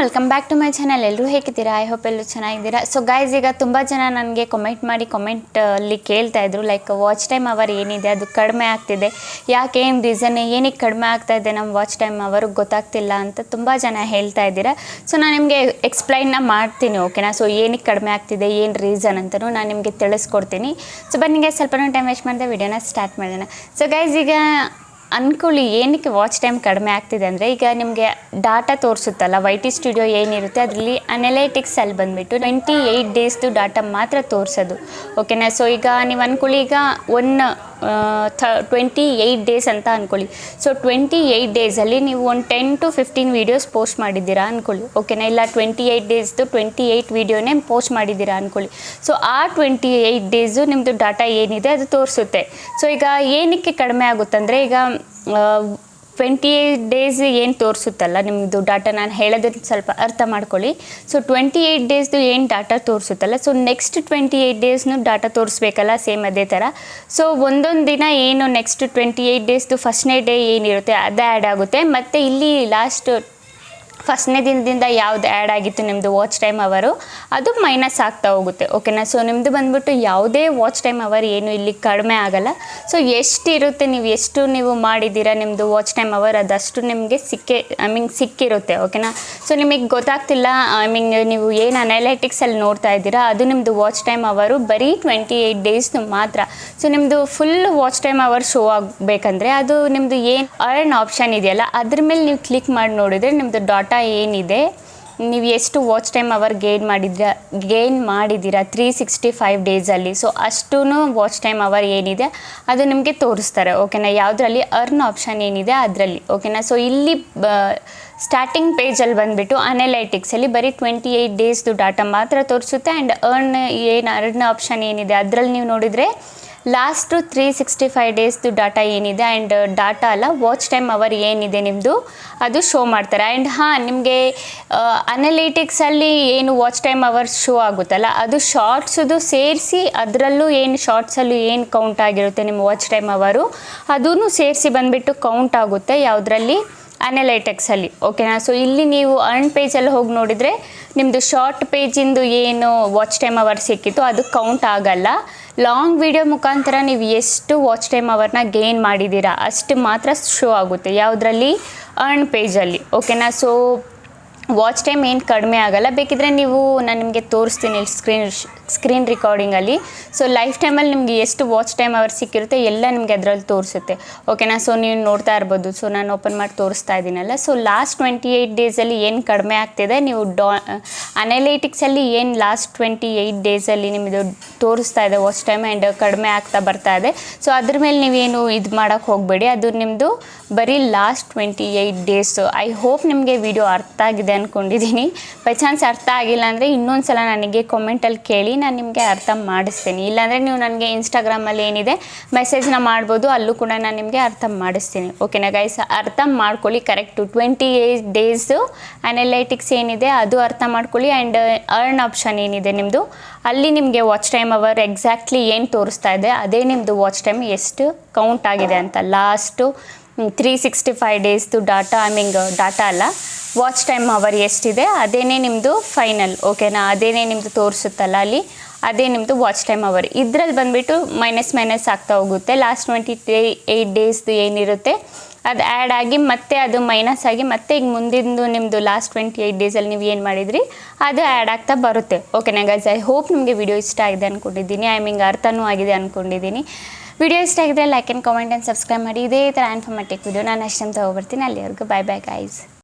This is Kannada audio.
Welcome back to my channel ಎಲ್ಲರೂ ಹೇಗಿದ್ದೀರಾ? ಐ ಹೋಪ್ ಎಲ್ಲರೂ ಚೆನ್ನಾಗಿದ್ದೀರಾ. ಸೊ ಗೈಸ್ ಈಗ ತುಂಬ ಜನ ನನಗೆ ಕಮೆಂಟ್ ಮಾಡಿ ಕಮೆಂಟಲ್ಲಿ ಕೇಳ್ತಾ ಇದ್ರು. ಲೈಕ್ ವಾಚ್ ಟೈಮ್ ಅವರ್ ಏನಿದೆ? ಅದು ಕಡಿಮೆ ಆಗ್ತಿದೆ. ಯಾಕೆ ಏನು ರೀಸನ್ ಏನಕ್ಕೆ ಕಡಿಮೆ ಆಗ್ತಾ ಇದೆ ನಮ್ಮ ವಾಚ್ ಟೈಮ್ ಅವರು ಗೊತ್ತಾಗ್ತಿಲ್ಲ ಅಂತ ತುಂಬ ಜನ ಹೇಳ್ತಾ ಇದ್ದೀರಾ. ಸೊ ನಾನು ನಿಮಗೆ ಎಕ್ಸ್ಪ್ಲೈನ್ನ ಮಾಡ್ತೀನಿ ಓಕೆನಾ ಸೊ ಏನಕ್ಕೆ ಕಡಿಮೆ ಆಗ್ತಿದೆ? ಏನು ರೀಸನ್ ಅಂತಲೂ ನಾನು ನಿಮಗೆ ತಿಳಿಸ್ಕೊಡ್ತೀನಿ. ಸೊ ಬನ್ನಿಗೆ ಸ್ವಲ್ಪ ಟೈಮ್ ವೇಸ್ಟ್ ಮಾಡಿದೆ ವಿಡಿಯೋನ ಸ್ಟಾರ್ಟ್ ಮಾಡೋಣ. ಸೊ ಗೈಸ್ ಈಗ ಅನ್ಕೊಳ್ಳಿ ಏನಕ್ಕೆ ವಾಚ್ ಟೈಮ್ ಕಡಿಮೆ ಆಗ್ತಿದೆ ಅಂದರೆ ಈಗ ನಿಮಗೆ ಡಾಟಾ ತೋರಿಸುತ್ತಲ್ಲ ವೈ ಟಿ ಸ್ಟುಡಿಯೋ ಏನಿರುತ್ತೆ ಅದರಲ್ಲಿ ಅನಲೈಟಿಕ್ಸ್ ಅಲ್ಲಿ ಬಂದುಬಿಟ್ಟು ಟ್ವೆಂಟಿ ಏಯ್ಟ್ ಡೇಸ್ದು ಡಾಟಾ ಮಾತ್ರ ತೋರಿಸೋದು. ಓಕೆನಾ ಸೊ ಈಗ ನೀವು ಅಂದ್ಕೊಳ್ಳಿ ಈಗ one the twenty eight days ಅಂತ ಅಂದ್ಕೊಳ್ಳಿ ಸೊ ಟ್ವೆಂಟಿ ಏಯ್ಟ್ ಡೇಸಲ್ಲಿ ನೀವು ಒಂದು ten to fifteen videos post ಮಾಡಿದ್ದೀರಾ ಅಂದ್ಕೊಳ್ಳಿ ಓಕೆನಾ ಇಲ್ಲ ಟ್ವೆಂಟಿ ಏಯ್ಟ್ ಡೇಸ್ದು ಟ್ವೆಂಟಿ ಏಯ್ಟ್ ವೀಡಿಯೋನೇ ಪೋಸ್ಟ್ ಮಾಡಿದ್ದೀರಾ ಅಂದ್ಕೊಳ್ಳಿ ಸೊ ಆ ಟ್ವೆಂಟಿ ಏಯ್ಟ್ ಡೇಸು ನಿಮ್ಮದು ಡಾಟಾ ಏನಿದೆ ಅದು ತೋರಿಸುತ್ತೆ. ಸೊ ಈಗ ಏನಕ್ಕೆ ಕಡಿಮೆ ಆಗುತ್ತಂದರೆ ಈಗ ಟ್ವೆಂಟಿ ಏಯ್ಟ್ ಡೇಸ್ ಏನು ತೋರಿಸುತ್ತಲ್ಲ ನಿಮ್ಮದು ಡಾಟಾ ನಾನು ಹೇಳೋದನ್ನು ಸ್ವಲ್ಪ ಅರ್ಥ ಮಾಡ್ಕೊಳ್ಳಿ. ಸೊ ಟ್ವೆಂಟಿ ಏಯ್ಟ್ ಡೇಸ್ದು ಏನು ಡಾಟಾ ತೋರಿಸುತ್ತಲ್ಲ ಸೊ ನೆಕ್ಸ್ಟ್ ಟ್ವೆಂಟಿ ಏಯ್ಟ್ ಡೇಸ್ನು ಡಾಟಾ ತೋರಿಸ್ಬೇಕಲ್ಲ ಸೇಮ್ ಅದೇ ಥರ ಸೊ ಒಂದೊಂದು ದಿನ ಏನು ನೆಕ್ಸ್ಟ್ ಟ್ವೆಂಟಿ ಏಯ್ಟ್ ಡೇಸ್ದು ಫಸ್ಟ್ನೇ ಡೇ ಏನಿರುತ್ತೆ, ಅದು ಆ್ಯಡ್ ಆಗುತ್ತೆ. ಮತ್ತು ಇಲ್ಲಿ ಲಾಸ್ಟ್ ಫಸ್ಟ್ನೇ ದಿನದಿಂದ ಯಾವ್ದು ಆ್ಯಡ್ ಆಗಿತ್ತು ನಿಮ್ಮದು ವಾಚ್ ಟೈಮ್ ಅವರು, ಅದು ಮೈನಸ್ ಆಗ್ತಾ ಹೋಗುತ್ತೆ ಓಕೆನಾ ಸೊ ನಿಮ್ಮದು ಬಂದ್ಬಿಟ್ಟು ಯಾವುದೇ ವಾಚ್ ಟೈಮ್ ಅವರ್ ಏನು ಇಲ್ಲಿ ಕಡಿಮೆ ಆಗಲ್ಲ. ಸೊ ಎಷ್ಟು ಇರುತ್ತೆ ನೀವು, ಎಷ್ಟು ನೀವು ಮಾಡಿದ್ದೀರಾ ನಿಮ್ಮದು ವಾಚ್ ಟೈಮ್ ಅವರ್, ಅದಷ್ಟು ನಿಮಗೆ ಸಿಕ್ಕೇ ಐ ಮೀನ್ ಸಿಕ್ಕಿರುತ್ತೆ ಓಕೆನಾ ಸೊ ನಿಮಗೆ ಗೊತ್ತಾಗ್ತಿಲ್ಲ ಐ ಮೀನ್ ನೀವು ಏನು ಅನಾಲಿಟಿಕ್ಸಲ್ಲಿ ನೋಡ್ತಾ ಇದ್ದೀರಾ, ಅದು ನಿಮ್ಮದು ವಾಚ್ ಟೈಮ್ ಅವರು ಬರೀ ಟ್ವೆಂಟಿ ಏಯ್ಟ್ ಡೇಸ್ದು ಮಾತ್ರ. ಸೊ ನಿಮ್ಮದು full watch time hour show ಆಗಬೇಕಂದ್ರೆ ಅದು ನಿಮ್ಮದು ಏನು ಅರ್ನ್ ಆಪ್ಷನ್ ಇದೆಯಲ್ಲ, ಅದ್ರ ಮೇಲೆ ನೀವು ಕ್ಲಿಕ್ ಮಾಡಿ ನೋಡಿದರೆ ನಿಮ್ಮದು ಡಾಟಾ ಏನಿದೆ, ನೀವು ಎಷ್ಟು ವಾಚ್ ಟೈಮ್ ಅವರ್ ಗೇನ್ ಮಾಡಿದ್ರ ಗೇನ್ ಮಾಡಿದ್ದೀರಾ ತ್ರೀ ಸಿಕ್ಸ್ಟಿ ಫೈವ್ ಡೇಸಲ್ಲಿ ಸೊ ಅಷ್ಟೂ ವಾಚ್ ಟೈಮ್ ಅವರ್ ಏನಿದೆ, ಅದು ನಿಮಗೆ ತೋರಿಸ್ತಾರೆ ಓಕೆನಾ ಯಾವುದರಲ್ಲಿ ಅರ್ನ್ ಆಪ್ಷನ್ ಏನಿದೆ, ಅದರಲ್ಲಿ ಓಕೆನಾ ಸೊ ಇಲ್ಲಿ ಸ್ಟಾರ್ಟಿಂಗ್ ಪೇಜಲ್ಲಿ ಬಂದುಬಿಟ್ಟು ಅನಲೈಟಿಕ್ಸಲ್ಲಿ ಬರೀ ಟ್ವೆಂಟಿ ಏಯ್ಟ್ ಡೇಸ್ದು ಡಾಟಾ ಮಾತ್ರ ತೋರಿಸುತ್ತೆ ಆ್ಯಂಡ್ ಅರ್ನ್ ಏನು ಅರ್ನ್ ಆಪ್ಷನ್ ಏನಿದೆ, ಅದರಲ್ಲಿ ನೀವು ನೋಡಿದರೆ ಲಾಸ್ಟು ತ್ರೀ ಸಿಕ್ಸ್ಟಿ ಫೈವ್ ಡೇಸ್ದು ಡಾಟಾ ಏನಿದೆ ಆ್ಯಂಡ್ ಡಾಟಾ ಅಲ್ಲ ವಾಚ್ ಟೈಮ್ ಅವರ್ ಏನಿದೆ ನಿಮ್ಮದು ಅದು ಶೋ ಮಾಡ್ತಾರೆ. ಆ್ಯಂಡ್ ಹಾಂ, ನಿಮಗೆ ಅನಲಿಟಿಕ್ಸಲ್ಲಿ ಏನು ವಾಚ್ ಟೈಮ್ ಅವರ್ ಶೋ ಆಗುತ್ತಲ್ಲ, ಅದು ಶಾರ್ಟ್ಸದು ಸೇರಿಸಿ, ಅದರಲ್ಲೂ ಏನು ಶಾರ್ಟ್ಸಲ್ಲೂ ಏನು ಕೌಂಟ್ ಆಗಿರುತ್ತೆ ನಿಮ್ಮ ವಾಚ್ ಟೈಮ್ ಅವರು ಅದೂ ಸೇರಿಸಿ ಬಂದುಬಿಟ್ಟು ಕೌಂಟ್ ಆಗುತ್ತೆ ಯಾವುದರಲ್ಲಿ? ಅನಲೈಟೆಕ್ಸಲ್ಲಿ ಓಕೆನಾ ಸೊ ಇಲ್ಲಿ ನೀವು ಅರ್ನ್ ಪೇಜಲ್ಲಿ ಹೋಗಿ ನೋಡಿದರೆ ನಿಮ್ಮದು ಶಾರ್ಟ್ ಪೇಜಿಂದು ಏನು ವಾಚ್ ಟೈಮ್ ಅವರ್ ಸಿಕ್ಕಿತ್ತು, ಅದು ಕೌಂಟ್ ಆಗಲ್ಲ. ಲಾಂಗ್ ವಿಡಿಯೋ ಮುಖಾಂತರ ನೀವು ಎಷ್ಟು ವಾಚ್ ಟೈಮ್ ಅವರ್ನ ಗೇನ್ ಮಾಡಿದ್ದೀರಾ, ಅಷ್ಟು ಮಾತ್ರ ಶೋ ಆಗುತ್ತೆ. ಯಾವುದರಲ್ಲಿ? ಅರ್ನ್ ಪೇಜಲ್ಲಿ. ಓಕೆನಾ? ಸೊ ವಾಚ್ ಟೈಮ್ ಏನು ಕಡಿಮೆ ಆಗಲ್ಲ. ಬೇಕಿದ್ರೆ ನೀವು ನಾನು ನಿಮಗೆ ತೋರಿಸ್ತೀನಿ ಸ್ಕ್ರೀನ್ ಸ್ಕ್ರೀನ್ ರೆಕಾರ್ಡಿಂಗಲ್ಲಿ ಸೊ ಲೈಫ್ ಟೈಮಲ್ಲಿ ನಿಮಗೆ ಎಷ್ಟು ವಾಚ್ ಟೈಮ್ ಅವರ್ ಸಿಕ್ಕಿರುತ್ತೆ ಎಲ್ಲ ನಿಮಗೆ ಅದರಲ್ಲಿ ತೋರಿಸುತ್ತೆ. ಓಕೆನಾ ಸೊ ನೀವು ನೋಡ್ತಾ ಇರ್ಬೋದು. ಸೊ ನಾನು ಓಪನ್ ಮಾಡಿ ತೋರಿಸ್ತಾ ಇದ್ದೀನಲ್ಲ. ಸೊ ಲಾಸ್ಟ್ ಟ್ವೆಂಟಿ ಏಯ್ಟ್ ಡೇಸಲ್ಲಿ ಏನು ಕಡಿಮೆ ಆಗ್ತಿದೆ? ನೀವು ಡಾ ಅನಲೈಟಿಕ್ಸಲ್ಲಿ ಏನು ಲಾಸ್ಟ್ ಟ್ವೆಂಟಿ ಏಯ್ಟ್ ಡೇಸಲ್ಲಿ ನಿಮ್ಮದು ತೋರಿಸ್ತಾ ಇದೆ ವಾಚ್ ಟೈಮ್ ಆ್ಯಂಡ್ ಕಡಿಮೆ ಆಗ್ತಾ ಬರ್ತಾ ಇದೆ. ಸೊ ಅದ್ರ ಮೇಲೆ ನೀವೇನು ಇದು ಮಾಡೋಕ್ಕೆ ಹೋಗಬೇಡಿ. ಅದು ನಿಮ್ಮದು ಬರೀ last twenty eight days I hope ನಿಮಗೆ ವಿಡಿಯೋ ಅರ್ಥ ಆಗಿದೆ ಅಂದ್ಕೊಂಡಿದ್ದೀನಿ ಬೈ ಚಾನ್ಸ್ ಅರ್ಥ ಆಗಿಲ್ಲ ಅಂದರೆ ಇನ್ನೊಂದು ಸಲ ನನಗೆ ಕಾಮೆಂಟಲ್ಲಿ ಕೇಳಿ ನಾನು ನಿಮಗೆ ಅರ್ಥ ಮಾಡಿಸ್ತೀನಿ. ಇಲ್ಲಾಂದರೆ ನೀವು ನನಗೆ ಇನ್ಸ್ಟಾಗ್ರಾಮಲ್ಲಿ ಏನಿದೆ ಮೆಸೇಜ್ನ ಮಾಡ್ಬೋದು, ಅಲ್ಲೂ ಕೂಡ ನಾನು ನಿಮಗೆ ಅರ್ಥ ಮಾಡಿಸ್ತೀನಿ. ಓಕೆನಾ ಗೈಸ್ ಅರ್ಥ ಮಾಡ್ಕೊಳ್ಳಿ correct twenty eight days analytics ಏನಿದೆ, ಅದು ಅರ್ಥ ಮಾಡ್ಕೊಳ್ಳಿ. ಆ್ಯಂಡ್ ಅರ್ನ್ ಆಪ್ಷನ್ ಏನಿದೆ ನಿಮ್ಮದು ಅಲ್ಲಿ ನಿಮಗೆ ವಾಚ್ ಟೈಮ್ ಅವರ್ ಎಕ್ಸಾಕ್ಟ್ಲಿ ಏನು ತೋರಿಸ್ತಾ ಇದೆ, ಅದೇ ನಿಮ್ಮದು ವಾಚ್ ಟೈಮ್ ಎಷ್ಟು ಕೌಂಟ್ ಆಗಿದೆ ಅಂತ. ಲಾಸ್ಟು ತ್ರೀ ಸಿಕ್ಸ್ಟಿ ಫೈವ್ ಡೇಸ್ದು ಡಾಟಾ ಐ ಮೀನ್ ಡಾಟಾ ಅಲ್ಲ. ವಾಚ್ ಟೈಮ್ ಅವರ್ ಎಷ್ಟಿದೆ, ಅದೇನೇ ನಿಮ್ಮದು ಫೈನಲ್, ಓಕೆನಾ? ಅದೇನೇ ನಿಮ್ಮದು ತೋರಿಸುತ್ತಲ್ಲ ಅಲ್ಲಿ, ಅದೇ ನಿಮ್ಮದು ವಾಚ್ ಟೈಮ್ ಅವರ್. ಇದ್ರಲ್ಲಿ ಬಂದುಬಿಟ್ಟು ಮೈನಸ್ ಮೈನಸ್ ಆಗ್ತಾ ಹೋಗುತ್ತೆ. ಲಾಸ್ಟ್ ಟ್ವೆಂಟಿ ಏಯ್ಟ್ ಡೇಸ್ದು ಏನಿರುತ್ತೆ, ಅದು ಆ್ಯಡ್ ಆಗಿ ಮತ್ತೆ ಅದು ಮೈನಸ್ ಆಗಿ ಮತ್ತೆ ಈಗ ಮುಂದಿಂದು ನಿಮ್ಮದು ಲಾಸ್ಟ್ ಟ್ವೆಂಟಿ ಏಯ್ಟ್ ಡೇಸಲ್ಲಿ ನೀವು ಏನು ಮಾಡಿದ್ರಿ, ಅದು ಆ್ಯಡ್ ಆಗ್ತಾ ಬರುತ್ತೆ. ಓಕೆನಾ ಗೈಸ್ ಐ ಹೋಪ್ ನಿಮಗೆ ವಿಡಿಯೋ ಇಷ್ಟ ಆಗಿದೆ ಅಂದ್ಕೊಂಡಿದ್ದೀನಿ ಐ ಮೀನ್ ಅರ್ಥನೂ ಆಗಿದೆ ಅಂದ್ಕೊಂಡಿದ್ದೀನಿ ವಿಡಿಯೋ ಇಷ್ಟ ಆಗಿದ್ರೆ like and comment and subscribe ಮಾಡಿ. ಇದೇ ಥರ ಇನ್ಫಾರ್ಮೆಟಿಕ್ ವಿಡಿಯೋ ನಾನು ಅಷ್ಟಂತ ಹೋಗ್ಬರ್ತೀನಿ. ಅಲ್ಲಿವರೆಗೂ ಬೈ ಬೈ ಗೈಸ್